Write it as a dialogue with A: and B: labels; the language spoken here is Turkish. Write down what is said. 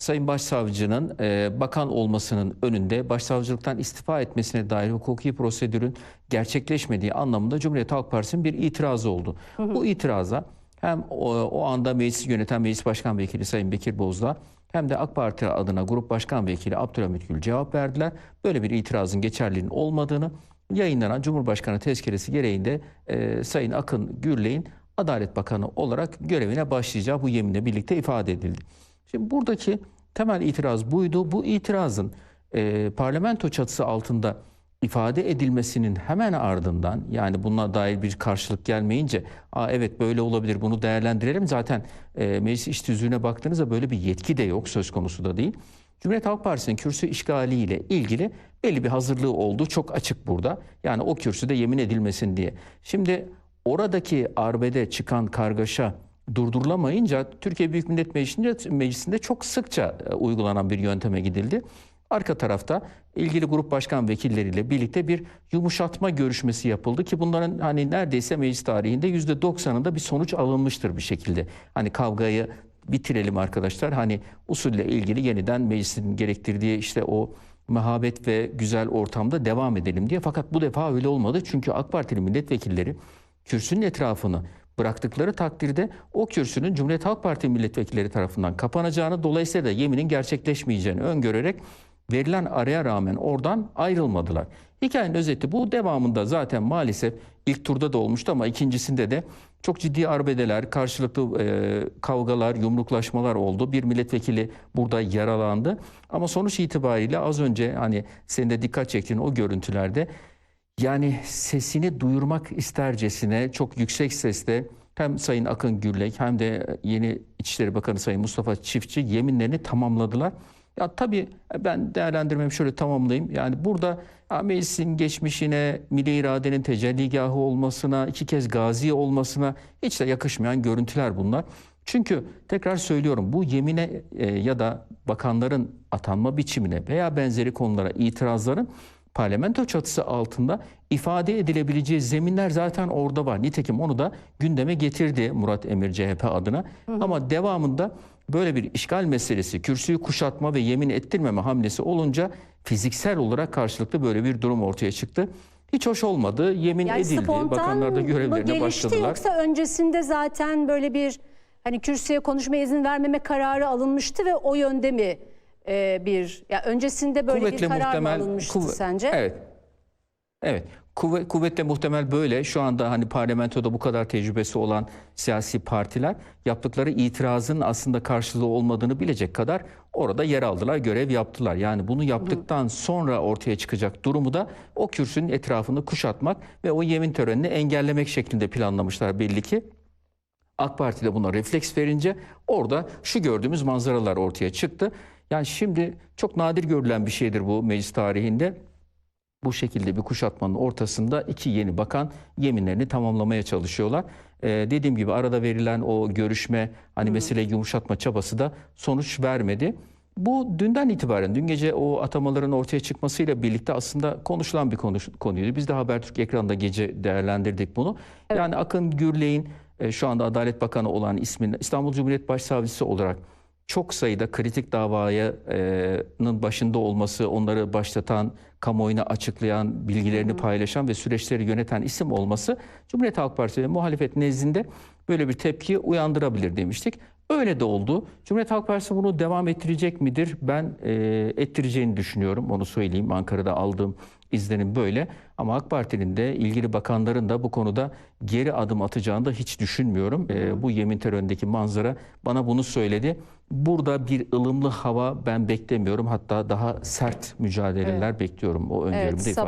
A: Sayın Başsavcının e, bakan olmasının önünde başsavcılıktan istifa etmesine dair hukuki prosedürün gerçekleşmediği anlamında Cumhuriyet Halk Partisi'nin bir itirazı oldu. Bu itiraza hem o, o anda meclisi yöneten Meclis Başkan Vekili Sayın Bekir Bozdağ hem de AK Parti adına Grup Başkan Vekili Abdülhamit Gül cevap verdiler. Böyle bir itirazın geçerliliğinin olmadığını yayınlanan Cumhurbaşkanı tezkeresi gereğinde e, Sayın Akın Gürley'in Adalet Bakanı olarak görevine başlayacağı bu yeminle birlikte ifade edildi. Şimdi buradaki temel itiraz buydu. Bu itirazın e, parlamento çatısı altında ifade edilmesinin hemen ardından yani buna dair bir karşılık gelmeyince Aa, evet böyle olabilir bunu değerlendirelim. Zaten e, meclis iş tüzüğüne baktığınızda böyle bir yetki de yok söz konusu da değil. Cumhuriyet Halk Partisi'nin kürsü işgaliyle ilgili belli bir hazırlığı olduğu çok açık burada. Yani o kürsüde yemin edilmesin diye. Şimdi oradaki arbede çıkan kargaşa durdurulamayınca Türkiye Büyük Millet Meclisi'nde, Meclisi'nde çok sıkça e, uygulanan bir yönteme gidildi. Arka tarafta ilgili grup başkan vekilleriyle birlikte bir yumuşatma görüşmesi yapıldı ki bunların hani neredeyse meclis tarihinde yüzde 90'ında bir sonuç alınmıştır bir şekilde. Hani kavgayı bitirelim arkadaşlar. Hani usulle ilgili yeniden meclisin gerektirdiği işte o mehabet ve güzel ortamda devam edelim diye. Fakat bu defa öyle olmadı. Çünkü AK Partili milletvekilleri kürsünün etrafını bıraktıkları takdirde o kürsünün Cumhuriyet Halk Partisi milletvekilleri tarafından kapanacağını dolayısıyla da yeminin gerçekleşmeyeceğini öngörerek verilen araya rağmen oradan ayrılmadılar. Hikayenin özeti bu. Devamında zaten maalesef ilk turda da olmuştu ama ikincisinde de çok ciddi arbedeler, karşılıklı e, kavgalar, yumruklaşmalar oldu. Bir milletvekili burada yaralandı. Ama sonuç itibariyle az önce hani senin de dikkat çektiğin o görüntülerde yani sesini duyurmak istercesine çok yüksek sesle hem Sayın Akın Gürlek hem de yeni İçişleri Bakanı Sayın Mustafa Çiftçi yeminlerini tamamladılar. Ya tabii ben değerlendirmemi şöyle tamamlayayım. Yani burada ya meclisin geçmişine, milli iradenin tecelligahı olmasına, iki kez gazi olmasına hiç de yakışmayan görüntüler bunlar. Çünkü tekrar söylüyorum bu yemine e, ya da bakanların atanma biçimine veya benzeri konulara itirazların parlamento çatısı altında ifade edilebileceği zeminler zaten orada var. Nitekim onu da gündeme getirdi Murat Emir CHP adına. Ama devamında böyle bir işgal meselesi, kürsüyü kuşatma ve yemin ettirmeme hamlesi olunca fiziksel olarak karşılıklı böyle bir durum ortaya çıktı. Hiç hoş olmadı. Yemin
B: Yani
A: edildi. Bakanlar da görevlerine
B: gelişti
A: başladılar.
B: yoksa öncesinde zaten böyle bir hani kürsüye konuşmaya izin vermeme kararı alınmıştı ve o yönde mi e, bir ya öncesinde böyle bir karar mı alınmıştı
A: kuvve-
B: sence?
A: Evet. Evet. Kuvvet, kuvvetle muhtemel böyle. Şu anda hani parlamentoda bu kadar tecrübesi olan siyasi partiler yaptıkları itirazın aslında karşılığı olmadığını bilecek kadar orada yer aldılar, görev yaptılar. Yani bunu yaptıktan sonra ortaya çıkacak durumu da o kürsünün etrafını kuşatmak ve o yemin törenini engellemek şeklinde planlamışlar belli ki. AK Parti de buna refleks verince orada şu gördüğümüz manzaralar ortaya çıktı. Yani şimdi çok nadir görülen bir şeydir bu meclis tarihinde. Bu şekilde bir kuşatmanın ortasında iki yeni bakan yeminlerini tamamlamaya çalışıyorlar. Ee, dediğim gibi arada verilen o görüşme, hani mesele yumuşatma çabası da sonuç vermedi. Bu dünden itibaren, dün gece o atamaların ortaya çıkmasıyla birlikte aslında konuşulan bir konu, konuydu. Biz de Habertürk ekranda gece değerlendirdik bunu. Yani Akın Gürley'in e, şu anda Adalet Bakanı olan ismin İstanbul Cumhuriyet Başsavcısı olarak çok sayıda kritik davanın başında olması, onları başlatan, kamuoyuna açıklayan, bilgilerini paylaşan ve süreçleri yöneten isim olması Cumhuriyet Halk Partisi ve muhalefet nezdinde böyle bir tepki uyandırabilir demiştik. Öyle de oldu. Cumhuriyet Halk Partisi bunu devam ettirecek midir? Ben e, ettireceğini düşünüyorum. Onu söyleyeyim. Ankara'da aldığım izlenim böyle. Ama AK Parti'nin de ilgili bakanların da bu konuda geri adım atacağını da hiç düşünmüyorum. E, bu yemin törenindeki manzara bana bunu söyledi. Burada bir ılımlı hava ben beklemiyorum. Hatta daha sert mücadeleler bekliyorum. O öngörümü de
B: Evet,
A: ifade